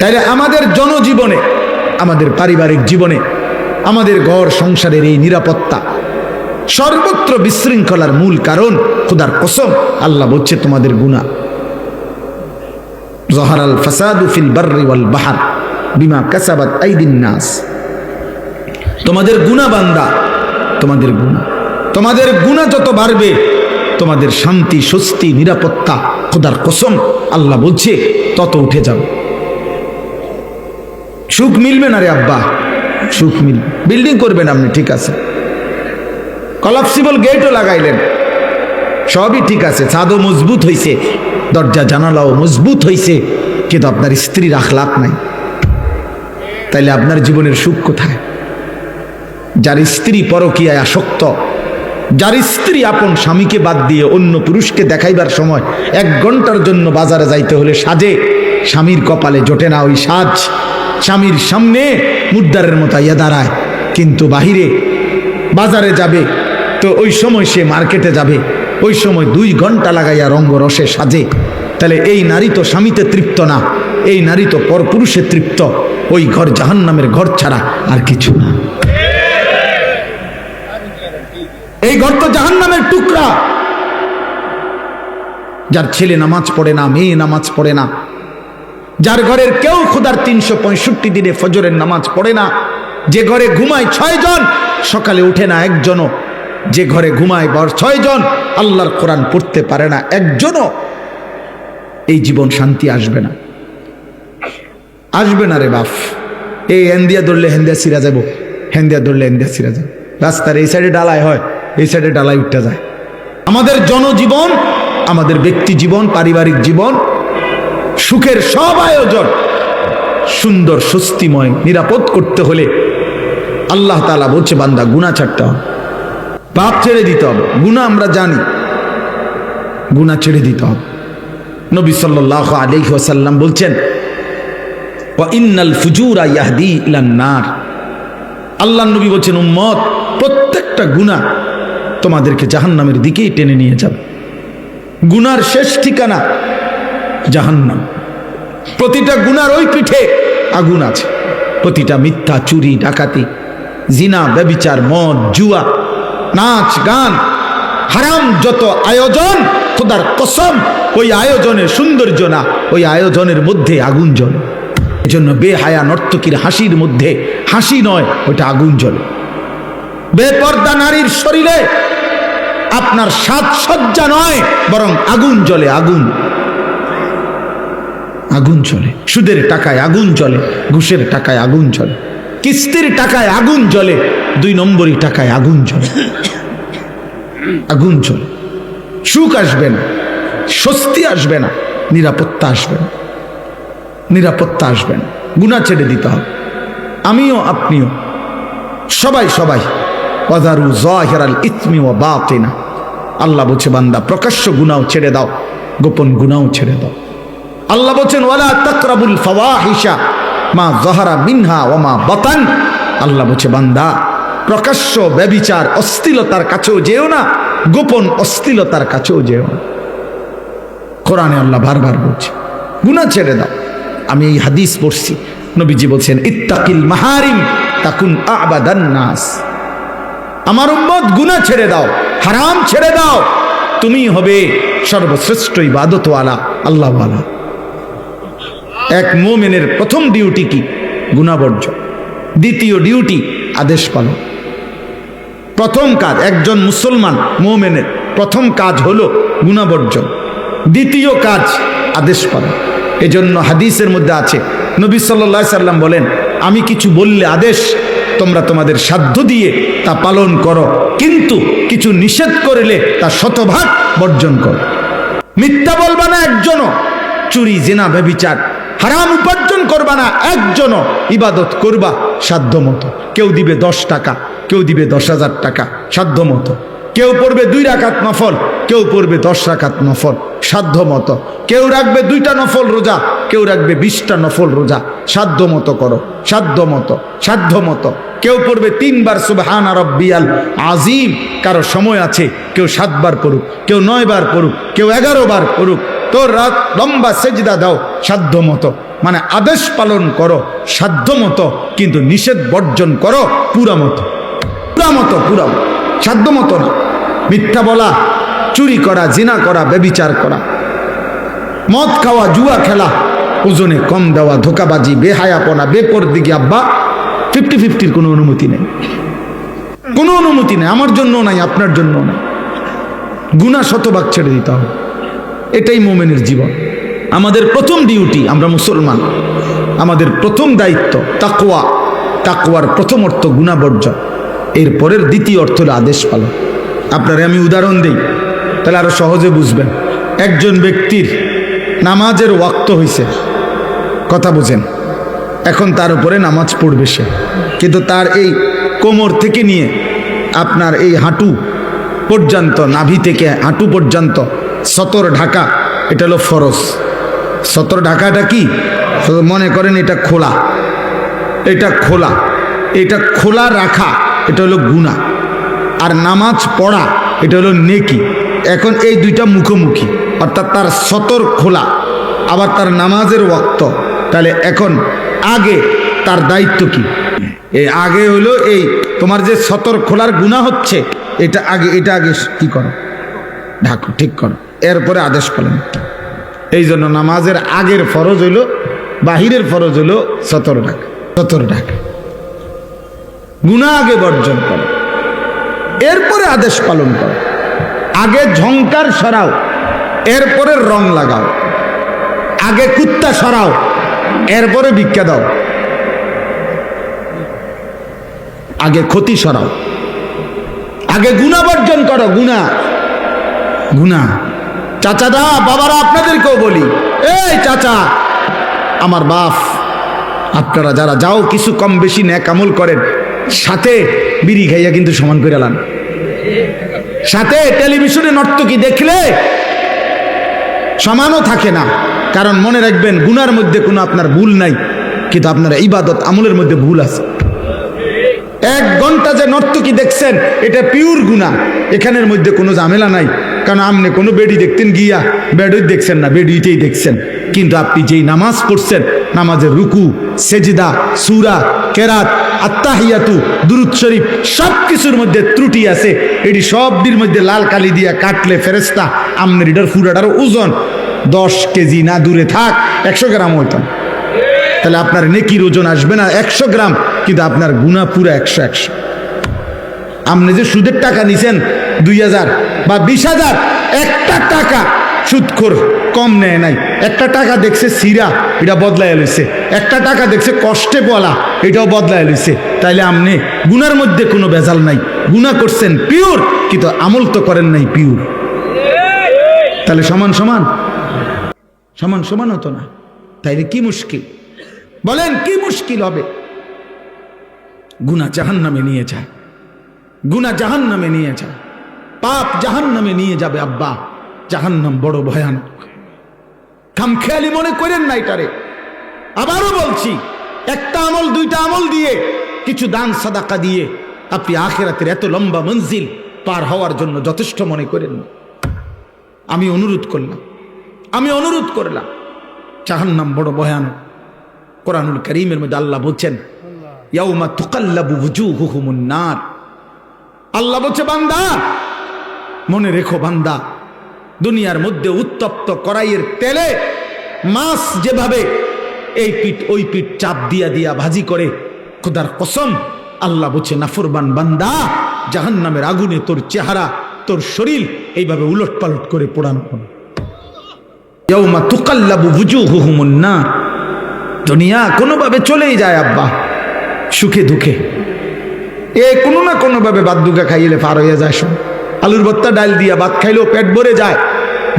তাইলে আমাদের জনজীবনে, আমাদের পারিবারিক জীবনে, আমাদের ঘর সংসারের এই নিরাপত্তা সর্বত্র বিশৃঙ্খলার মূল কারণ খুদার কসম, আল্লাহ বলছে তোমাদের গুণা জহারাল ফাসাদু ফিল বাহার বিমা কাসাবাত আইদিন নাস। তোমাদের গুণা বান্দা, তোমাদের গুণা তোমাদের গুণা যত বাড়বে, তোমাদের শান্তি, স্বস্তি, নিরাপত্তা খোদার কসম, আল্লাহ বলছে তত উঠে যাবে। সুখ মিলবে না রে আব্বা? সুখ মিলবে বিল্ডিং করবেন আপনি, ঠিক আছে। কলাপসিবল গেটও লাগাইলেন। সবই ঠিক আছে, ছাদও মজবুত হইছে, দরজা, জানালাও মজবুত হইছে, কিন্তু আপনার স্ত্রী রাখলাপ নাই। তাইলে আপনার জীবনের সুখ কোথায়? যার স্ত্রী পরকীয়ায় আসক্ত, যার স্ত্রী আপন স্বামীকে বাদ দিয়ে অন্য পুরুষকে দেখাইবার সময় এক ঘণ্টার জন্য বাজারে যাইতে হলে সাজে, স্বামীর কপালে জোটে না ওই সাজ। স্বামীর সামনে মুদ্রারের মতো ইয়ে দাঁড়ায়। কিন্তু বাহিরে বাজারে যাবে, তো ওই সময় সে মার্কেটে যাবে, ওই সময় দুই ঘণ্টা লাগাইয়া রঙ্গ রসে সাজে। তাহলে এই নারী তো স্বামীতে তৃপ্ত না, এই নারী তো পরপুরুষে তৃপ্ত, ওই ঘর জাহান্নামের ঘর ছাড়া আর কিছু না। এই ঘর তো জাহান্নামের টুকরা। যার ছেলে নামাজ পড়ে না, মেয়ে নামাজ পড়ে না যার ঘরের কেউ খুদার তিনশো পঁয়ষট্টি দিনে ফজরের নামাজ পড়ে না। যে ঘরে ঘুমায় ছয় জন, সকালে উঠে না একজনও। যে ঘরে ঘুমায় বর ছয় জন, আল্লাহর কোরআন পড়তে পারে না একজনও। এই জীবন শান্তি আসবে না। আসবে না রে বাপ। এই হেন্দিয়া ধরলে হেন্দিয়া সিরা যাব। হেন্দিয়া ধরলে হেন্দিয়া সিরা যাব। রাস্তার এই সাইডে ডালাই হয়, এই সাইডে ডালাই উঠতে যায়। আমাদের জনজীবন, আমাদের ব্যক্তি জীবন, পারিবারিক জীবন সুখের সব আয়োজন। সুন্দর, স্বস্তিময়, নিরাপদ করতে হলে আল্লাহ তালা বলছে, বান্দা গুণা ছাড়তে হবে। পাপ ছেড়ে দিতে হবে। গুণা আমরা জানি। গুণা ছেড়ে দিতে হবে। নবী সাল্লাহ আলাইহি ওয়াসাল্লাম বলছেন ইন্নাল ফুজুরা ইয়াহদি ইলান নার। আল্লাহ নবী বলছেন, উম্মত, প্রত্যেকটা গুণা তোমাদেরকে জাহান্নামের দিকেই টেনে নিয়ে যাবে। গুনার শেষ ঠিকানা জাহান্নাম। প্রতিটা গুনার ওই পিঠে আগুন আছে। প্রতিটা মিথ্যা, চুরি, ডাকাতি, জিনা, ব্যবিচার, মদ, জুয়া, নাচ, গান, হারাম যত আয়োজন, খোদার কসম, ওই আয়োজনের সৌন্দর্য না, ওই আয়োজনের মধ্যে আগুন জ্বলে। এজন্য বেহায়া, নর্তকীর হাসির মধ্যে হাসি নয় ওটা আগুন জ্বলে। বেপর্দা নারীর শরীরে আপনার সাজসজ্জা নয়, বরং আগুন জ্বলে, আগুন। আগুন চলে। সুদের টাকায় আগুন চলে ঘুষের টাকায় আগুন চলে কিস্তির টাকায় আগুন জ্বলে, দুই নম্বরই টাকায় আগুন চলে আগুন চলে সুখ আসবে না, স্বস্তি আসবে না, নিরাপত্তা আসবে না। নিরাপত্তা আসবে না। গুণা ছেড়ে দিতে হবে। আমিও আপনিও। সবাই সবাই। অদারু জহেরাল ইতমি ও বাতিনা। আল্লাহ বলছে, বান্দা, প্রকাশ্য গুনাও ছেড়ে দাও, গোপন গুনাও ছেড়ে দাও। আল্লাহ বলছেন, ওয়ালা তাকরাবুল ফাওয়াহিশা, মা জহারা মিনহা ও মা বতান। আল্লাহ বলছে, বান্দা, প্রকাশ্য ব্যবিচার অস্থিলতার কাছেও যেও না, গোপন অস্থিলতার কাছেও যেও না। কোরআনে আল্লাহ বারবার বলছে, গুনাহ ছেড়ে দাও। আমি এই হাদিস পড়ছি, নবীজি বলছেন, ইত্তাকিল মাহারিম, তাকুন আবাদান নাস। আমার উম্মত, গুনাহ ছেড়ে দাও, হারাম ছেড়ে দাও। তুমি হবে সর্বশ্রেষ্ঠ ইবাদতওয়ালা, আল্লাহওয়ালা। এক মোমেনের প্রথম ডিউটি কি? গুণাবর্জ দ্বিতীয় ডিউটি, আদেশ পালন। প্রথম কাজ, একজন মুসলমান মোমেনের প্রথম কাজ হলো গুণাবর্জন দ্বিতীয় কাজ, আদেশ পালন। এজন্য হাদিসের মধ্যে আছে, নবী সাল্লা সাল্লাম বলেন, আমি কিছু বললে আদেশ, তোমরা তোমাদের সাধ্য দিয়ে তা পালন করো, কিন্তু কিছু নিষেধ করলে তা শতভাগ বর্জন করো। মিথ্যা বলবা না একজনও। চুরি, জেনা ব্যবিচার হারাম উপার্জন করবা না, একজনও ইবাদত করবা সাধ্য মতো। কেউ দিবে দশ টাকা, কেউ দিবে দশ হাজার টাকা, সাধ্য মতো। কেউ পড়বে দুই রাকাত নফল, কেউ পড়বে দশ রাকাত নফল, সাধ্য মতো। কেউ রাখবে দুইটা নফল রোজা, কেউ রাখবে বিশটা নফল রোজা। সাধ্য মতো করো, সাধ্য মতো সাধ্য মতো। কেউ পড়বে তিনবার সুবহান রব্বিয়াল আজিম কারও সময় আছে, কেউ সাতবার পড়ুক, কেউ নয় বার পড়ুক, কেউ এগারো বার পড়ুক। তোর রাত লম্বা সেজদা দাও সাধ্য মতো। মানে আদেশ পালন করো সাধ্য মতো, কিন্তু নিষেধ বর্জন করো পুরা মতো। পুরা মতো, পুরা সাধ্য মতো না। মিথ্যা বলা, চুরি করা, জিনা করা বেবিচার করা। মদ খাওয়া, জুয়া খেলা, ওজনে কম দেওয়া, ধোকাবাজি, বেহায়াপনা বেপর দিকে আব্বা ফিফটি ফিফটির কোনো অনুমতি নেই। কোনো অনুমতি নেই, আমার জন্য নাই, আপনার জন্য নাই। গুণা শতভাগ ছেড়ে দিতে হবে। এটাই মোমেনের জীবন। আমাদের প্রথম ডিউটি আমরা মুসলমান। আমাদের প্রথম দায়িত্ব তাকুয়া তাকুয়ার প্রথম অর্থ গুণাবর্জন এর পরের দ্বিতীয় অর্থ হলো আদেশ পালন। আপনারে আমি উদাহরণ দিই, তাহলে আরও সহজে বুঝবেন। একজন ব্যক্তির নামাজের ওয়াক্ত হইছে, কথা বুঝেন। এখন তার উপরে নামাজ পড়বে সে। কিন্তু তার এই কোমর থেকে নিয়ে আপনার এই হাঁটু পর্যন্ত, নাভি থেকে হাঁটু পর্যন্ত সতর ঢাকা, এটা হলো ফরজ। সতর ঢাকাটা কি? মনে করেন এটা খোলা। এটা খোলা। এটা খোলা রাখা, এটা হলো গুণা আর নামাজ পড়া, এটা হলো নেকি। এখন এই দুইটা মুখোমুখি। অর্থাৎ তার সতর খোলা, আবার তার নামাজের ওক্ত তাহলে এখন আগে তার দায়িত্ব কি? এই আগে হলো এই তোমার যে সতর খোলার গুণা হচ্ছে, এটা আগে এটা আগে কি করো? ঢাকো, ঠিক করো। এরপরে আদেশ পালন। এই জন্য নামাজের আগের ফরজ হইল, বাহিরের ফরজ হইল সতর ঢাক সতর ঢাক গুণা আগে বর্জন করো। এরপরে আদেশ পালন করো। আগে ঝংকার সরাও, এরপরে রং লাগাও। আগে কুত্তা সরাও, এরপরে ভিক্ষা দাও। আগে ক্ষতি সরাও। আগে গুণা বর্জন করো গুণা গুণা চাচাদা, বাবারা, আপনাদেরকেও বলি। এই চাচা, আমার বাপ, আপনারা যারা যাও, কিছু কম বেশি ন্যাক আমল করেন। সাথে বিড়ি খাইয়া কিন্তু সমান করে লান। সাথে টেলিভিশনে নর্তকী দেখলে সমানও থাকে না। কারণ মনে রাখবেন, গুনার মধ্যে কোনো আপনার ভুল নাই, কিন্তু আপনার ইবাদত আমলের মধ্যে ভুল আছে। এক ঘণ্টা যে নর্তকী দেখছেন, এটা পিওর গুণা এখানের মধ্যে কোনো ঝামেলা নাই। কারণ আপনি কোনো বেডি দেখতেন গিয়া, বেডই দেখছেন না, বেডিতেই দেখছেন। কিন্তু আপনি যেই নামাজ পড়ছেন, নামাজের রুকু, সেজিদা, সুরা, কেরাত আত্মাহিয়াতু দুরুদ শরীফ সব কিছুর মধ্যে ত্রুটি আছে। এটি সবটির মধ্যে লাল কালি দিয়া কাটলে ফেরেস্তা আমনের এটার ফুরাটার ওজন দশ কেজি না দূরে থাক, একশো গ্রাম হইতাম তাহলে আপনার নেকির ওজন আসবে না একশো গ্রাম, কিন্তু আপনার গুণা পুরো একশো একশো। আপনি যে সুদের টাকা নিছেন দুই হাজার বা বিশ হাজার, একটা টাকা সুদখোর কম নেয় নাই। একটা টাকা দেখছে সিরা, এটা বদলায় লইছে। একটা টাকা দেখছে কষ্টে বলা এটাও বদলায় লইছে। তাইলে আপনি গুনার মধ্যে কোনো ভেজাল নাই। গুণা করছেন পিওর, কিন্তু আমল তো করেন নাই পিওর। তাহলে সমান সমান? সমান সমান হতো না। তাইলে কি মুশকিল? বলেন, কি মুশকিল হবে? গুনা জাহান নামে নিয়ে যায়। গুনা জাহান নামে নিয়ে যায়। পাপ জাহান নামে নিয়ে যাবে আব্বা। জাহান নাম বড় ভয়ানক। খামখেয়ালি মনে করেন না এটারে। আবারও বলছি, একটা আমল, দুইটা আমল দিয়ে কিছু দান, সাদাকা দিয়ে আপনি আখেরাতের এত লম্বা মঞ্জিল পার হওয়ার জন্য যথেষ্ট মনে করেন না। আমি অনুরোধ করলাম। আমি অনুরোধ করলাম। জাহান্নাম বড় ভয়ানক। কোরআনুল করিমের মধ্যে আল্লাহ বলছেন তুকাল্লাবু আল্লাহ বলছে, বান্দা মনে রেখো বান্দা, দুনিয়ার মধ্যে উত্তপ্ত কড়াইয়ের তেলে মাছ যেভাবে এই পিঠ, ওই পিঠ চাপ দিয়া দিয়া ভাজি করে, খোদার কসম, আল্লাহ বলছে নাফরবান বান্দা জাহান নামের আগুনে তোর চেহারা, তোর শরীর এইভাবে উলট পালট করে পোড়ানো হবে। তুকাল্লাবু নার। দুনিয়া কোনোভাবে চলেই যায় আব্বা, সুখে দুঃখে। এ কোনো না কোনোভাবে বাদ দুগা খাইলে পার হয়ে যায় সব। আলুর ভর্তা, ডাল দিয়া ভাত খাইলেও পেট ভরে যায়।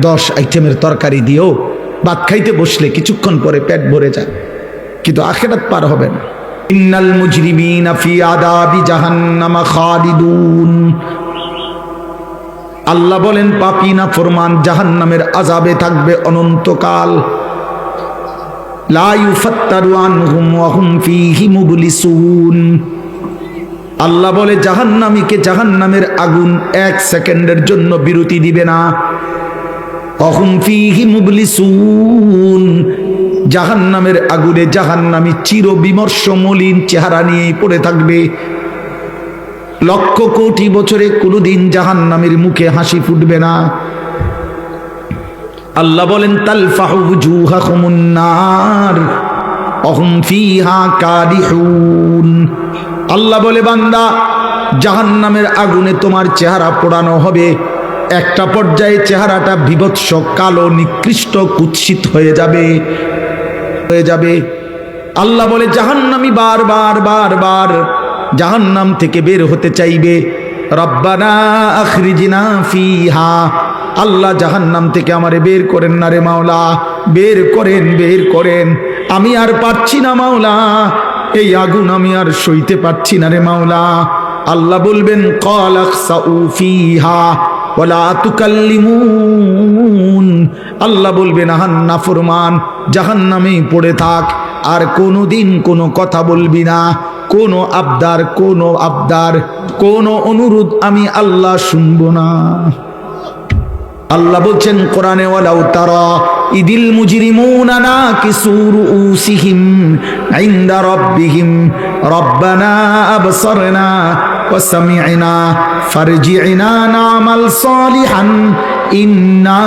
দশ আইটেমের তরকারি দিয়েও ভাত খাইতে বসলে কিছুক্ষণ পরে পেট ভরে যায়। কিন্তু আখেরাত পার হবে না। ইন্নাল ফি আদাবি জাহান্নামা খালিদুন। আল্লাহ বলেন, পাপি না ফরমান, জাহান্নামের আজাবে থাকবে অনন্তকাল। লা ইউফাত্তারু আনহুম ওয়া হুম ফীহি মুবলিসুন। আল্লাহ বলে, জাহান্নামীকে জাহান্নামের আগুন এক সেকেন্ডের জন্য বিরতি দিবে না। জাহান্নামের আগুনে জাহান্নামি চির বিমর্ষ মলিন চেহারা নিয়েই পড়ে থাকবে। লক্ষ কোটি বছরে কোনোদিন জাহান্নামের মুখে হাসি ফুটবে না। আল্লাহ বলেন, তালফাহু জুহাকুমুন নার। অহম ফিহা কাদিহুন আল্লাহ বলে, বান্দা, জাহান্নামের আগুনে তোমার চেহারা পোড়ানো হবে। একটা পর্যায়ে চেহারাটা বিভৎস, কালো, নিকৃষ্ট, কুৎসিত হয়ে যাবে। হয়ে যাবে। আল্লাহ বলে, জাহান্নামি বার বার বার বার জাহান্নাম থেকে বের হতে চাইবে। রব্বানা আখরিজিনা আল্লাহ জাহান্নাম থেকে আমারে বের করেন না রে মাওলা। বের করেন বের করেন। আমি আর পারছি না মাওলা। এই আগুন আমি আর সইতে পারছি না রে মাওলা। আল্লাহ বলবেন আল্লাহ বলবেন আহান্না ফরমান জাহান্নামেই পড়ে থাক, আর কোনোদিন কোনো কথা বলবি না। কোনো আবদার কোনো আবদার, কোনো অনুরোধ আমি আল্লাহ শুনব না। আল্লাহ বলছেন, কোরআনে, ওয়ালাউ তারা ইদিল মুজরিমুনা নাকিসু রুউসিহিম ইনদা রাব্বিহিম রব্বানা আবসারনা ওয়া সামি'না ফারজি'না না'মাল সালিহান ইন্না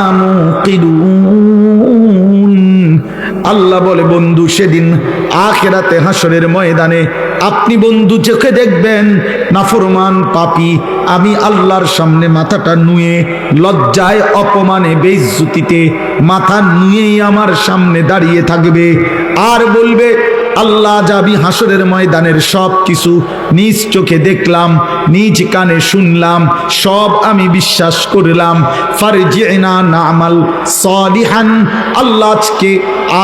আল্লাহ বলে, বন্ধু, সেদিন আখেরাতে হাসরের ময়দানে আপনি বন্ধু চোখে দেখবেন, নাফরমান পাপি। আমি আল্লাহর সামনে মাথাটা নুয়ে, লজ্জায় অপমানে বেইজ্জতিতে মাথা নুয়েই আমার সামনে দাঁড়িয়ে থাকবে। আর বলবে আল্লাহ যাবি হাসরের ময়দানের সব কিছু নিজ চোখে দেখলাম, নিজ কানে শুনলাম, সব আমি বিশ্বাস করলাম। ফারজিনা নামাল সলিহান, আল্লাহ আজকে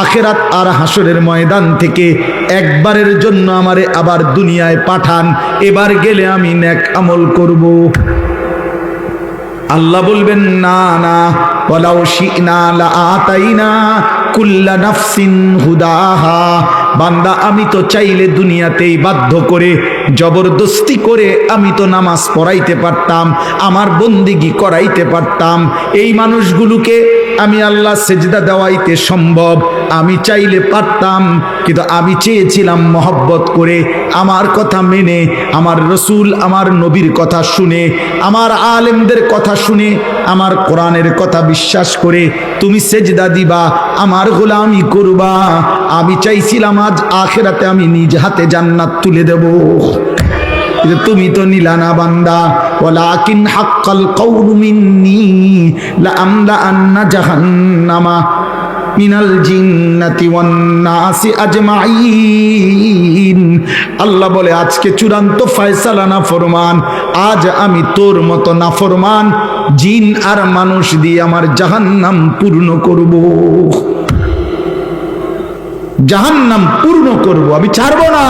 আখেরাত আর হাসরের ময়দান থেকে একবারের জন্য আমারে আবার দুনিয়ায় পাঠান, এবার গেলে আমি ন্যাক আমল করব। আল্লাহ বলবেন, না না শিনা লা আতাইনা। কুল্লা নাফসিন হুদাহা। বান্দা, আমি তো চাইলে দুনিয়াতেই বাধ্য করে, জবরদস্তি করে আমি তো নামাজ পড়াইতে পারতাম, আমার বন্দিগি করাইতে পারতাম। এই মানুষগুলোকে আমি আল্লাহ সেজদা দেওয়াইতে সম্ভব। আমি চাইলে পারতাম, কিন্তু আমি চেয়েছিলাম মহব্বত করে আমার কথা মেনে, আমার রসুল, আমার নবীর কথা শুনে, আমার আলেমদের কথা শুনে, আমার কোরআনের কথা বিশ্বাস করে তুমি সেজদা দিবা, আমার গোলামি করবা। আমি চাইছিলাম আজ আখেরাতে আমি নিজ হাতে জান্নাত তুলে দেব। তুমি তো নিলা না বান্দা। ওয়ালাকিন হাক্কাল কওলু মিন্নি লা আমলা আন্না জাহান্নামা মিনাল জিন্নাতি ওয়ান নাসি আজমাইন আল্লাহ বলে, আজকে চূড়ান্ত ফয়সালা না ফরমান আজ আমি তোর মতো না ফরমান জিন আর মানুষ দিয়ে আমার জাহান্নাম পূর্ণ করব। জাহান্নাম পূর্ণ করব, আমি ছাড়ব না।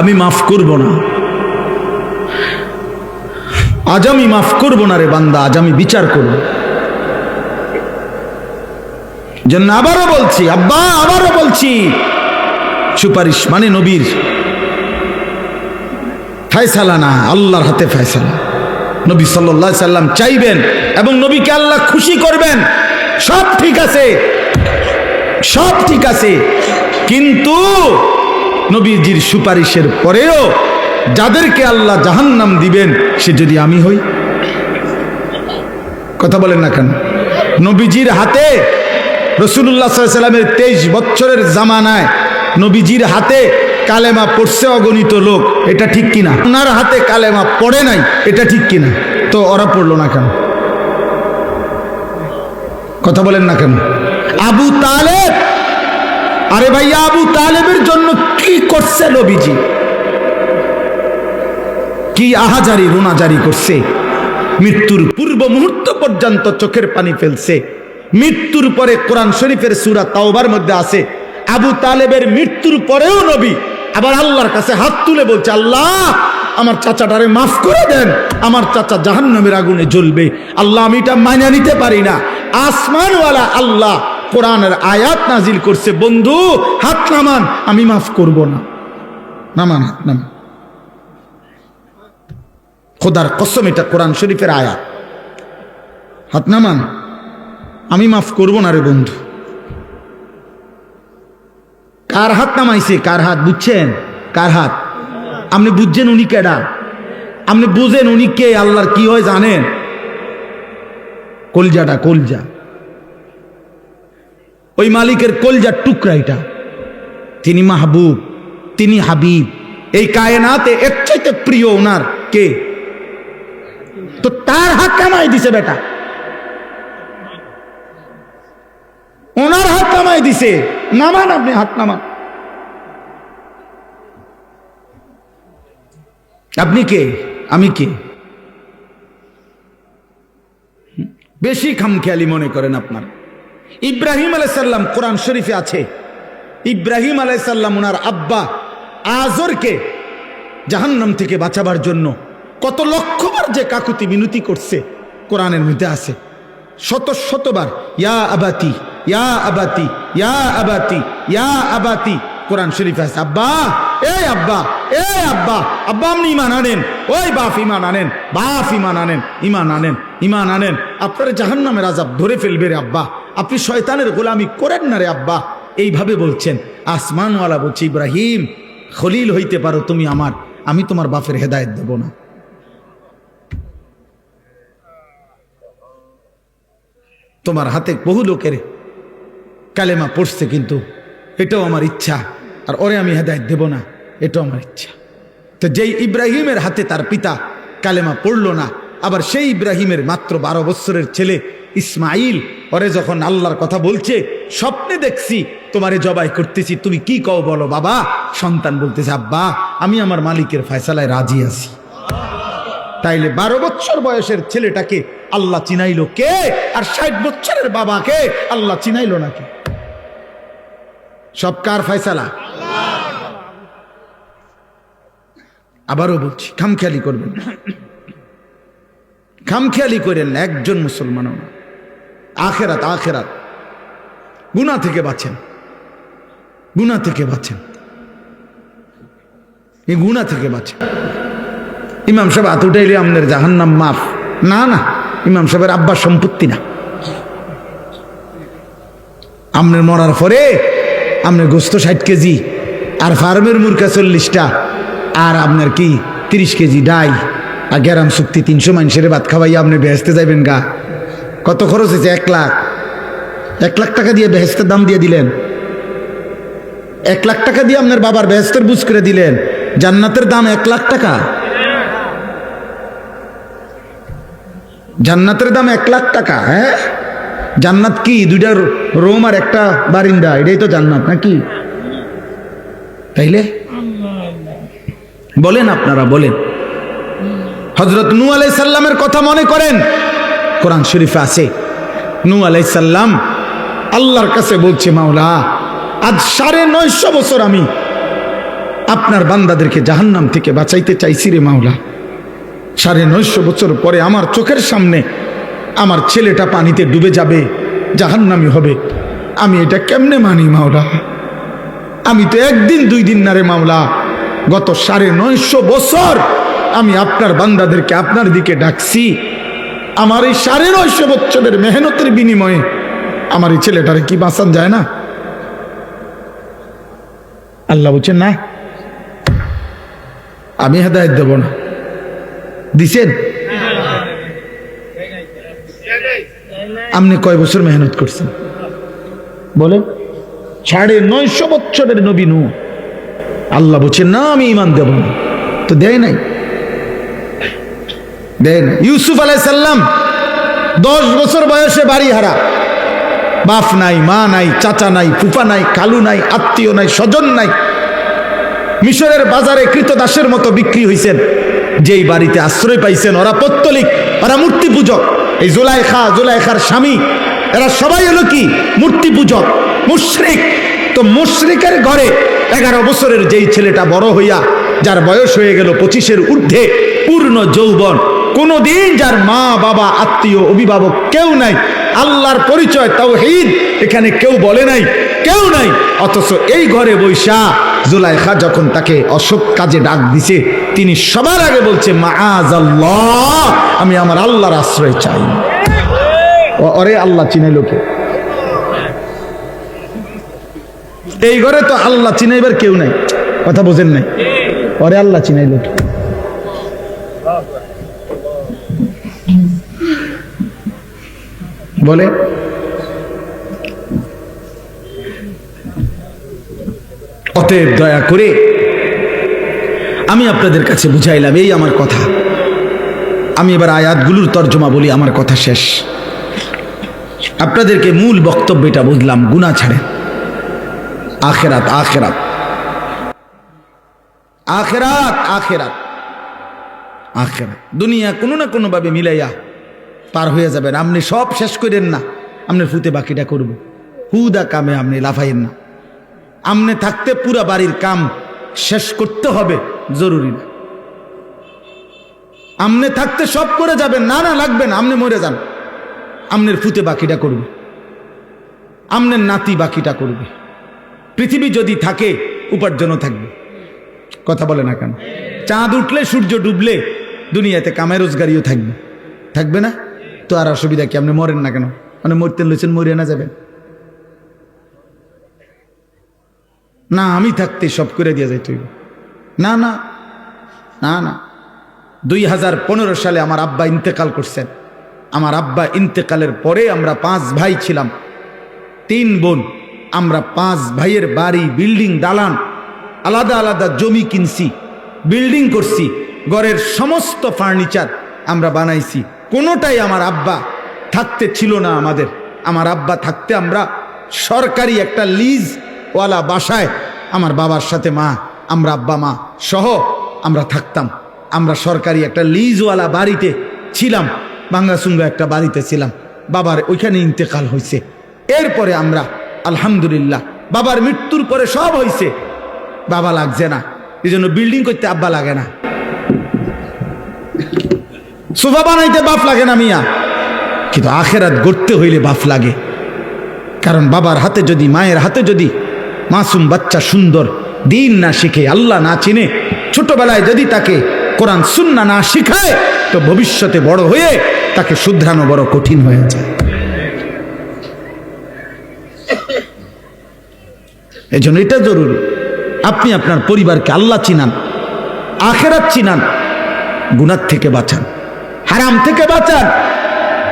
আমি মাফ করব না। আজ আমি মাফ করব না রে বান্দা, আজ আমি বিচার করব। জন্য আবারও বলছি, আব্বা, আবারও বলছি, সুপারিশ মানে নবীর ফায়সালা না, আল্লাহর হাতে ফায়সালা। নবী সাল্লাহ সাল্লাম চাইবেন এবং নবীকে আল্লাহ খুশি করবেন। সব ঠিক আছে, সব ঠিক আছে, কিন্তু নবীজির সুপারিশের পরেও যাদেরকে আল্লাহ জাহান্নাম দিবেন, সে যদি আমি হই? কথা বলেন না কেন? নবীজির হাতে রসুল্লাহ সাল্লামের তেইশ বছরের জামানায় নবীজির হাতে কালেমা পড়ছে অগণিত লোক, এটা ঠিক কিনা? ওনার হাতে কালেমা পড়ে নাই, এটা ঠিক কিনা? তো ওরা পড়ল না কেন? কথা বলেন না কেন? আবু তালেব আরে ভাইয়া আবু তালেবের জন্য কি করছে নবীজি? কি আহাজারি, রোনাজারি করছে? মৃত্যুর পূর্ব মুহূর্ত পর্যন্ত চোখের পানি ফেলছে। মৃত্যুর পরে কোরআন শরীফের সুরা তাওবার মধ্যে আছে, আবু তালেবের মৃত্যুর পরেও নবী আবার আল্লাহর কাছে হাত তুলে বলছে, আল্লাহ, আমার চাচাটারে মাফ করে দেন, আমার চাচা জাহান্নামের আগুনে জ্বলবে। আল্লাহ, আমি এটা মানিয়ে নিতে পারি না। আসমানওয়ালা আল্লাহ কোরআনের আয়াত নাজিল করছে, বন্ধু, হাত নামান, আমি মাফ করব না। নামান, হাত নামান। খোদার কসম, এটা কোরআন শরীফের আয়াত। হাত নামান, আমি মাফ করব না রে বন্ধু। কার হাত নামাইছে, কার হাত, বুঝছেন? কার হাত? আপনি বুঝছেন উনি কেডা? আপনি বুঝেন উনি কে, আল্লাহর কি হয় জানেন? কলজাটা কলজা। ওই মালিকের কলজার টুকরা এটা। তিনি মাহবুব, তিনি হাবিব। এই কায়নাতে এর চাইতে প্রিয় ওনার কে? তো তার হাত কামাই দিছে বেটা। ওনার হাত নামাই দিছে। নামান আপনি হাত নামান। আপনি কে? আমি কে? বেশি খামখেয়ালি মনে করেন আপনার। ইব্রাহিম আলাইসাল্লাম কোরআন শরীফে আছে। ইব্রাহিম আলাইসাল্লাম ওনার আব্বা আজরকে জাহান্নাম থেকে বাঁচাবার জন্য কত লক্ষবার যে কাকুতি মিনতি করছে কোরআনের মধ্যে আছে। শত শতবার, ইয়া আবাতি ইয়া আবাতি ইয়া আবাতি ইয়া আবাতি। কোরআন শরীফ আছে, আব্বা, এই আব্বা এ আব্বা আব্বা আপনি ইমান আনেন, ওই বাপ ইমান আনেন, বাপ ইমান আনেন ইমান আনেন ইমান আনেন। আপনার জাহান্নামের আজাব ধরে ফেলবে রে আব্বা। আপনি শয়তানের গোলামি করেন না রে আব্বা। এইভাবে বলছেন। আসমানওয়ালা বলছে, ইব্রাহিম, খলিল হইতে পারো তুমি আমার। আমি তোমার বাপের হেদায়ত দেব না। তোমার হাতে বহু লোকের কালেমা পড়ছে কিন্তু এটাও আমার ইচ্ছা, আর ওরে আমি হেদায়ত দেব না, এটাও আমার ইচ্ছা। তো যেই ইব্রাহিমের হাতে তার পিতা কালেমা পড়ল না আবার সেই ইব্রাহিমের মাত্র বারো বছরের ছেলে ইসমাইল ওরে যখন আল্লাহর কথা বলছে, স্বপ্নে দেখছি, তোমারে জবাই করতেছি, তুমি কি কও বলো বাবা? সন্তান বলতেছে, আব্বা, আমি আমার মালিকের ফয়সালায় রাজি আছি। তাইলে বারো বছর বয়সের ছেলেটাকে আল্লাহ চিনাইল কে? আর ষাট বছরের বাবাকে আল্লাহ চিনাইলো নাকি সব কার ফয়সালা? আবারও বলছি, খামখেয়ালি করবেন। খামখেয়ালি করেন না একজন মুসলমানও না। আখেরাত আখেরাত। গুনা থেকে বাঁচেন। গুনা থেকে বাঁচেন। এই গুনা থেকে বাঁচেন। ইমাম সাহেব হাত উঠাইলে আপনার জাহান্নাম মাফ। না না, ইমাম সাহেবের আব্বার সম্পত্তি না। আপনার মরার পরে আপনার গোস্ত ষাট কেজি, আর ফার্মের মুরকা চল্লিশটা, আর আপনার কি, তিরিশ কেজি ডাই আর গ্যারাম চুক্তি, তিনশো মানুষের ভাত খাওয়াই আপনি বেহেস্তে যাবেন গা। কত খরচ হয়েছে? এক লাখ। এক লাখ টাকা দিয়ে বেহেস্তের দাম দিয়ে দিলেন। এক লাখ টাকা দিয়ে আপনার বাবার বেহেস্তের বুঝ করে দিলেন। জান্নাতের দাম এক লাখ টাকা। জান্নাতের দাম এক লাখ টাকা হ্যাঁ? জান্নাত কি? দুইটা রোম আর একটা বারিন্দা, এটাই তো জান্নাত নাকি? তাইলে? বলেন আপনারা, বলেন। হজরত নু আলাই সাল্লামের কথা মনে করেন? কোরআন শরীফে আছে নু আলাই সাল্লাম আল্লাহর কাছে বলছে, মাওলা, আজ সাড়ে নয়শো বছর আমি আপনার বান্দাদেরকে জাহান্নাম থেকে বাঁচাইতে চাইছি রে মাওলা। সাড়ে নয়শো বছর পরে আমার চোখের সামনে আমার ছেলেটা পানিতে ডুবে যাবে, জাহান্নামি হবে। আমি এটা কেমনে মানি মাওলা? আমি তো একদিন দুই দিন না রে মাওলা, গত সাড়ে নয়শো বছর আমি আপনার বান্দাদেরকে আপনার দিকে ডাকছি। আমার এই সাড়ে নয়শো বছরের মেহনতের বিনিময়ে আমার এই ছেলেটারে কি বাঁচান যায় না? আল্লাহ বলছেন, না, আমি হেদায়ত দেব না। দিছেন? আপনি কয় বছর মেহনত করছেন? বলেন, সাড়ে নয়শো বছরের নবী নু আল্লাহ বলছেন, না, আমি ইমান দেব না। তো দেয় নাই? দেয় না ইউসুফ আলাই সাল্লাম দশ বছর বয়সে বাড়ি হারা। বাপ নাই, মা নাই, চাচা নাই, ফুফা নাই, কালু নাই, আত্মীয় নাই, স্বজন নাই। মিশরের বাজারে কৃতদাসের মতো বিক্রি হয়েছেন যেই বাড়িতে আশ্রয় পাইছেন, ওরা পত্তলিক, ওরা মূর্তি পূজক এই জোলাইখা, জোলাইখার স্বামী, এরা সবাই হলো কি? মূর্তি পূজক মুশরিক। তো মুশরিকের ঘরে এগারো বছরের যেই ছেলেটা বড় হইয়া, যার বয়স হয়ে গেল পঁচিশের ঊর্ধ্বে, পূর্ণ যৌবন। কোনোদিন যার মা, বাবা, আত্মীয়, অভিভাবক কেউ নাই, আল্লাহর পরিচয় তাও হিদ এখানে কেউ বলে নাই, কেউ নাই, অথচ এই ঘরে বৈশা, জুলাইখা যখন তাকে অসৎ কাজে ডাক দিছে, তিনি সবার আগে বলছে মা আজ আল্লাহ আমি আমার আল্লাহর আশ্রয় চাই। অরে আল্লাহ চিনে লোকে এই ঘরে তো আল্লাহ চিনাইবার কেউ নাই, কথা বোঝেন নাই? অরে আল্লাহ চিনাইল বলে। অতএব দয়া করে আমি আপনাদের কাছে বুঝাইলাম, এই আমার কথা। আমি এবার আয়াতগুলোর তর্জমা বলি, আমার কথা শেষ। আপনাদেরকে মূল বক্তব্যটা বুঝলাম গুণা ছাড়ে। আখেরাত আখেরাত। আখেরাত আখেরাত। আখেরাত। দুনিয়া কোনো না কোনো ভাবে মিলাইয়া পার হয়ে যাবেন। আপনি সব শেষ করেন না। আপনি ফুতে বাকিটা করব। হুদা কামে আপনি লাফাইয়েন না। আমনে থাকতে পুরা বাড়ির কাম শেষ করতে হবে, জরুরি না। আমনে থাকতে সব করে যাবেন, না না, লাগবে না আমনে মরে যান। আমনের ফুতে বাকিটা করবে। আমনের নাতি বাকিটা করবে। পৃথিবী যদি থাকে, উপার্জনও থাকবে। কথা বলে না কেন? চাঁদ উঠলে, সূর্য ডুবলে, দুনিয়াতে কামাই রোজগারিও থাকবে। থাকবে না? তো আর অসুবিধা কি? আপনি মরেন না কেন? মানে মরতে লইছেন, মরিয়া না যাবেন? না, আমি থাকতে সব করে দিয়ে যাই তুই না না না না। দুই হাজার পনেরো সালে আমার আব্বা ইন্তেকাল করছেন। আমার আব্বা ইন্তেকালের পরে আমরা পাঁচ ভাই ছিলাম। তিন বোন। আমরা পাঁচ ভাইয়ের বাড়ি, বিল্ডিং, দালান, আলাদা আলাদা জমি কিনছি, বিল্ডিং করছি, ঘরের সমস্ত ফার্নিচার আমরা বানাইছি। কোনোটাই আমার আব্বা থাকতে ছিল না আমাদের। আমার আব্বা থাকতে আমরা সরকারি একটা লিজ ওয়ালা বাসায় আমার বাবার সাথে মা, আমরা আব্বা, মা সহ আমরা থাকতাম। আমরা সরকারি একটা লিজওয়ালা বাড়িতে ছিলাম বাঙ্গাসুঙ্গা একটা বাড়িতে ছিলাম। বাবার ওইখানে ইন্তেকাল হয়েছে এরপরে আমরা, আলহামদুলিল্লাহ, বাবার মৃত্যুর পরে সব হয়েছে বাবা লাগছে না। এই জন্য বিল্ডিং করতে আব্বা লাগে না। সোফা বানাইতে বাপ লাগে না মিয়া। কিন্তু আখেরাত গড়তে হইলে বাপ লাগে। কারণ বাবার হাতে যদি, মায়ের হাতে যদি মাসুম বাচ্চা সুন্দর, দিন না শিখে, আল্লাহ না চিনে, ছোটবেলায় যদি তাকে কোরআন, সুন্না না শিখায়, তো ভবিষ্যতে বড় হয়ে তাকে শুধরানো বড় কঠিন হয়ে যায়। এই জন্য এটা জরুরি। আপনি আপনার পরিবারকে আল্লাহ চিনান, আখেরাত চিনান গুনার থেকে বাঁচান। হারাম থেকে বাঁচান।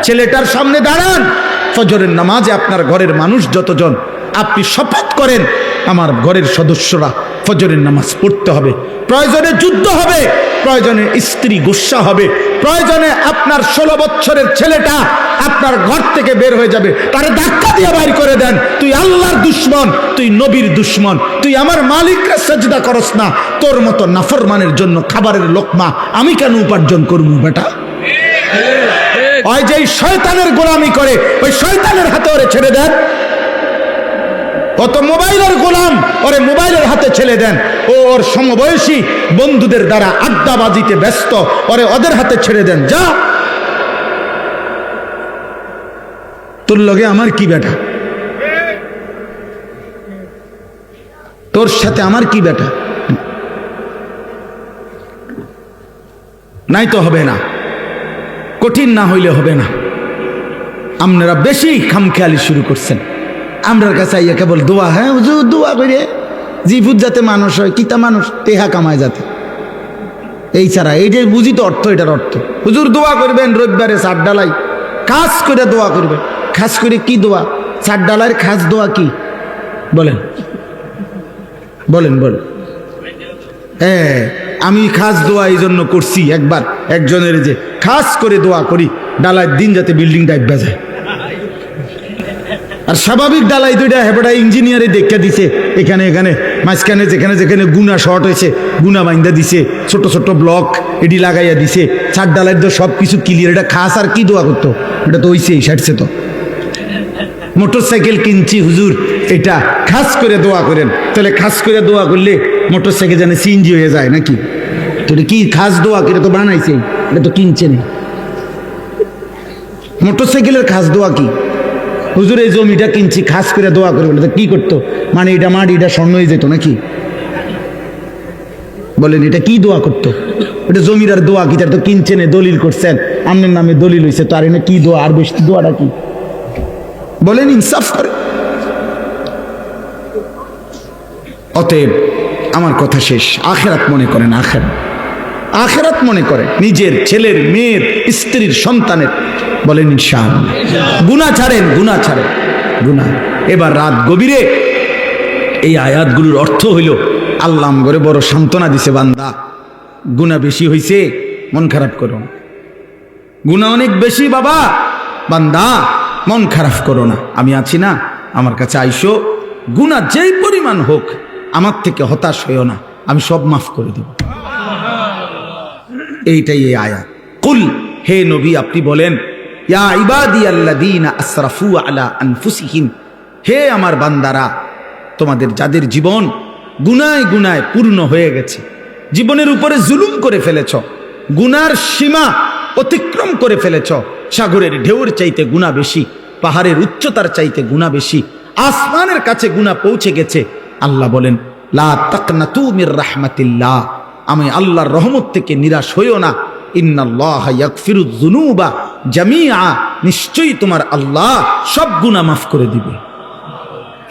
ছেলেটার সামনে দাঁড়ান। ফজরের নামাজে আপনার ঘরের মানুষ যতজন, আপনি শপথ করেন, আমার ঘরের সদস্যরা ফজরের নামাজ পড়তে হবে। প্রয়োজনে যুদ্ধ হবে, প্রয়োজনে স্ত্রী গুসা হবে, প্রয়োজনে আপনার ষোলো বছরের ছেলেটা আপনার ঘর থেকে বের হয়ে যাবে, তারে ধাক্কা দিয়ে বাইর করে দেন। তুই আল্লাহর দুশ্মন, তুই নবীর দুশ্মন, তুই আমার মালিকরা সজদা করস না। তোর মতো নাফরমানের জন্য খাবারের লোকমা আমি কেন উপার্জন করব বেটা? ওই যে শয়তানের গোলামি করে, ওই শয়তানের হাতে ওরে ছেড়ে দেন। অত মোবাইলের গোলাম ওরে মোবাইলের হাতে ছেড়ে দেন। ও ওর সমবয়সী বন্ধুদের দ্বারা আড্ডাবাজিতে ব্যস্ত, ওরে ওদের হাতে ছেড়ে দেন। যা। তোর লগে আমার কি বেটা তোর সাথে আমার কি বেটা নাই তো হবে না। কঠিন না হইলে হবে না। আপনারা বেশি খামখেয়ালি শুরু করছেন। আমরার কাছে আইয়া কেবল দোয়া হ্যাঁ হুজুর, দোয়া করে জিভুত যাতে মানুষ হয়, কিতা মানুষ, টেহা কামায় যাতে। এই ছাড়া, এই যে বুঝি তো অর্থ, এটার অর্থ। হুজুর, দোয়া করবেন রবিবারে সাত ডালাই। খাস করে দোয়া করবেন খাস করে কি দোয়া? সাত ডালার খাস দোয়া কি? বলেন। বলেন বলেন। হ্যাঁ। আমি খাস দোয়া এই জন্য করছি একবার একজনের যে খাস করে দোয়া করি ডালার দিন যাতে বিল্ডিং ডাইবা যায়। আর স্বাভাবিক ডালাই দুইটা হেপেটা ইঞ্জিনিয়ারে দেখে দিছে, এখানে এখানে, মাঝখানে যেখানে যেখানে গুনা শর্ট হয়েছে, গুনা বাইন্দা দিছে, ছোট ছোট ব্লক এটি লাগাইয়া দিছে ছাদ ডালাই তো সব কিছু ক্লিয়ার এটা খাস আর কি দোয়া করতো? এটা তো হইছেই সাটছে তো। মোটর সাইকেল কিনছি, হুজুর, এটা খাস করে দোয়া করেন। তাহলে খাস করে দোয়া করলে মোটর সাইকেল জানে সিএনজি হয়ে যায় নাকি? তো কি খাস দোয়া? এটা তো বানাইছে এটা তো কিনছে না। মোটর সাইকেলের খাস দোয়া কি? হুজুর, এই জমিটা কিনছি, খাস করে দোয়া করে বলে কি করতো? মানে এটা মাটি, এটা স্বর্ণ হয়ে যেত নাকি? বলেন, এটা কি দোয়া করতো? এটা জমির আর দোয়া কি? তার তো কিনছেন দলিল করছেন আপনার নামে দলিল হয়েছে তো আর এনে কি দোয়া? আর বেশি দোয়াটা কি? বলেন, ইনসাফ করে। অতএব, আমার কথা শেষ। আখেরাত মনে করেন, আখেরাত। আখেরাত মনে করে। নিজের ছেলের, মেয়ের, স্ত্রীর, সন্তানের। বলেন, ইনশাআল্লাহ। গুণা ছাড়েন গুণা ছাড়েন। গুণা এবার রাত গভীরে এই আয়াতগুলোর অর্থ হইল, আল্লাহ করে বড় সান্ত্বনা দিছে, বান্দা। গুণা বেশি হইছে, মন খারাপ করো। গুণা অনেক বেশি, বাবা। বান্দা, মন খারাপ করো না। আমি আছি না, আমার কাছে আইসো। গুণা যেই পরিমাণ হোক, আমার থেকে হতাশ হইও না। আমি সব মাফ করে দেব। এইটাই এই আয়াত। কুল, হে নবী, আপনি বলেন হে আমার বান্দারা, তোমাদের যাদের জীবন গুনায় গুনায় পূর্ণ হয়ে গেছে, জীবনের উপরে জুলুম করে ফেলেছ, গুনার সীমা অতিক্রম করে ফেলেছ, সাগরের ঢেউর চাইতে গুণা বেশি, পাহাড়ের উচ্চতার চাইতে গুণা বেশি, আসমানের কাছে গুণা পৌঁছে গেছে, আল্লাহ বলেন, লা তাকনাতু মির রাহমাতিল্লাহ আমি আল্লাহর রহমত থেকে নিরাশ হইও না। ইন্নাল্লাহ জামিআ। নিশ্চয়ই তোমার আল্লাহ সব গুনাহ মাফ করে দিবে।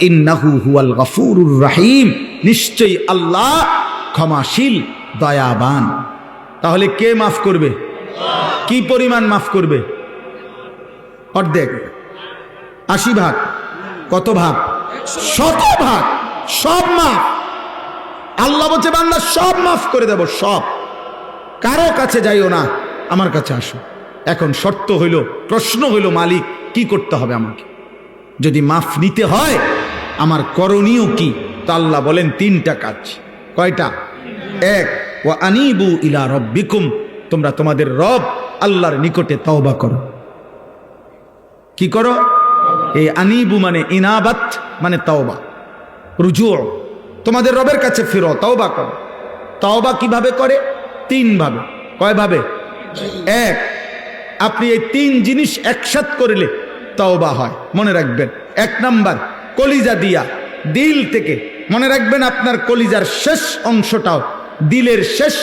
ইন্নাহু হুয়াল গফুরুর রাহিম। নিশ্চয়ই আল্লাহ ক্ষমাশীল, দয়াবান। তাহলে কে মাফ করবে? কি পরিমাণ মাফ করবে? অর্ধেক। আশি ভাগ। কত ভাগ? শত ভাগ। সব মাফ। আল্লাহ বলছে, বান্দা, সব মাফ করে দেব, সব। কারও কাছে যাইও না, আমার কাছে আসো। এখন শর্ত হইল, প্রশ্ন হইল, মালিক, কি করতে হবে আমাকে? যদি মাফ নিতে হয়, আমার করণীয় কি? তা আল্লাহ বলেন, তিনটা কাজ। কয়টা? এক ও আনিবু ইলা রব্বিকুম তোমরা তোমাদের রব আল্লাহর নিকটে তওবা করো। কি করো? এই আনিবু মানে ইনাবাত মানে তওবা। রুজু। তোমাদের রবের কাছে ফিরো, তওবা করো। তওবা কীভাবে করে? তিন ভাবে কয় ভাবে এক, আপনি এই তিন জিনিস একসাথ করলে তওবা হয়। মনে রাখবেন। এক নাম্বার, কলিজা দিয়া। দিল থেকে, মনে রাখবেন আপনার কলিজার শেষ অংশটাও দিলের শেষ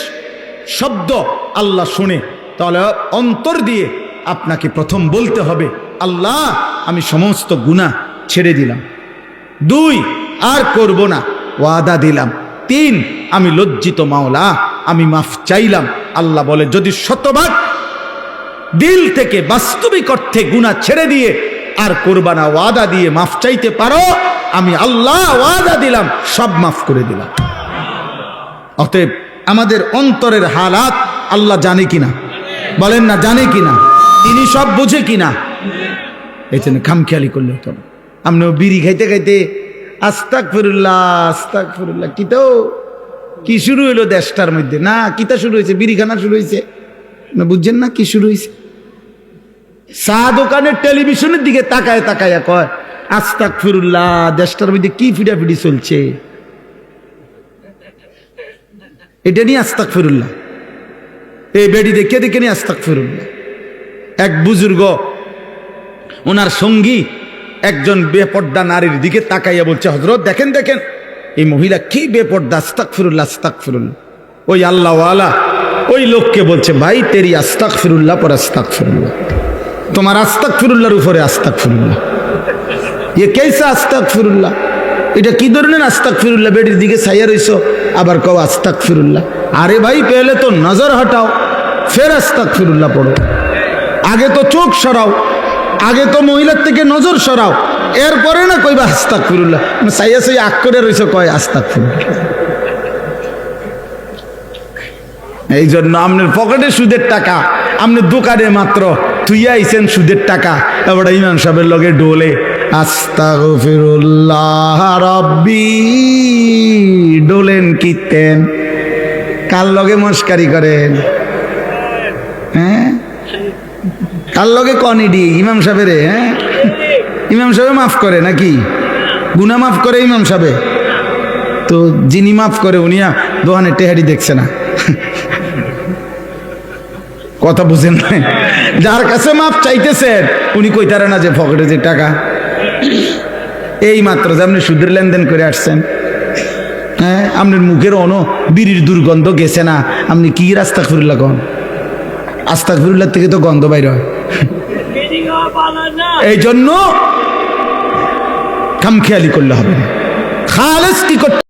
শব্দ আল্লাহ শুনে। তাহলে অন্তর দিয়ে আপনাকে প্রথম বলতে হবে, আল্লাহ, আমি সমস্ত গুণা ছেড়ে দিলাম। দুই, আর করব না। ওয়াদা দিলাম। তিন, আমি লজ্জিত মাওলা, আমি মাফ চাইলাম। আল্লাহ বলে, যদি শতভাগ দিল থেকে বাস্তবিক অর্থে গুণা ছেড়ে দিয়ে আর কোরবানা ওয়াদা দিয়ে মাফ চাইতে পারো, আমি আল্লাহ ওয়াদা দিলাম, সব মাফ করে দিলাম। অতএব আমাদের অন্তরের হালাত আল্লাহ জানে কিনা? বলেন না, জানে কিনা? তিনি সব বুঝে কিনা? এই জন্য খামখেয়ালি করলে না আপনি বিড়ি খাইতে খাইতে আস্তাক ফিরুল্লাহ আস্তাক ফিরুল্লাহ কি তো কি শুরু হইল দেশটার মধ্যে? না, কিতা শুরু হয়েছে বিড়ি খানা শুরু হয়েছে না, বুঝছেন না কি শুরু হয়েছে চা দোকানের টেলিভিশনের দিকে তাকায় তাকায় কয় আস্তাক ফিরুল্লাহ দেশটার মধ্যে কি ফিডাফিডি চলছে? এটা নিয়ে আস্তাক ফিরুল্লাহ এই বেডি দেখে দেখে নিয়ে আস্তাক ফিরুল্লাহ এক বুজুর্গ, ওনার সঙ্গী একজন বেপর্দা নারীর দিকে তাকাইয়া বলছে হজরত দেখেন দেখেন, এই মহিলা কি বেপর্দা আস্তাক ফিরুল্লাহ আস্তাক ফিরুল্লাহ ওই আল্লাহওয়ালা ওই লোককে বলছে, ভাই, তেরি আস্তাক ফিরুল্লাহ পর আস্তাক ফিরুল্লাহ তোমার আস্তাক ফিরুল্লাহর উপরে আস্তাক ফিরুল্লাহ এ কেসা আস্তাক ফিরুল্লাহ এটা কি ধরনের আস্তাক ফিরুল্লাহ বেডির দিকে সাইয়া রইছ, আবার কও আস্তাক ফিরুল্লাহ আরে ভাই, পেলে তো নজর হটাও, ফের আস্তাক ফিরুল্লাহ পড়ো। আগে তো চোখ সরাও আগে তো মহিলার থেকে নজর সরাও। এরপরে না কইবা আস্তাক ফিরুল্লাহ সাইয়া সাইয়া আক করে রইছ, কয় আস্তাক ফিরুল্লাহ এই জন্য আপনার পকেটে সুদের টাকা আপনি দোকানে মাত্র তুই আইছেন সুদের টাকা। এবার ইমাম সাহেবের লগে ডোলে, আস্তাগফিরুল্লাহ রব্বি। ডোলেন কীর্তেন কার লগে মস্কারি করেন? কার লগে কনিডি ইমাম সাহেবের হ্যাঁ? ইমাম সাহেব মাফ করে নাকি? গুনা মাফ করে ইমাম সাহেব। তো যিনি মাফ করে উনিয়া দোকানে টেহারি দেখছে না। কথা বুঝেন না। যার কাছে মাপ চাইতেছেন উনি কইতারে না যে পকেটে যে টাকা। এই মাত্র যে আপনি সুদের লেনদেন করে আসছেন হ্যাঁ? আপনার মুখের অন বিড়ির দুর্গন্ধ গেছে না। আপনি কি রাস্তা ফিরুল্লাহ কন? আস্তাক ফিরুল্লাহ থেকে তো গন্ধ বাইর হয়। এই জন্য খামখেয়ালি করলে হবে না। খালেস কি করতে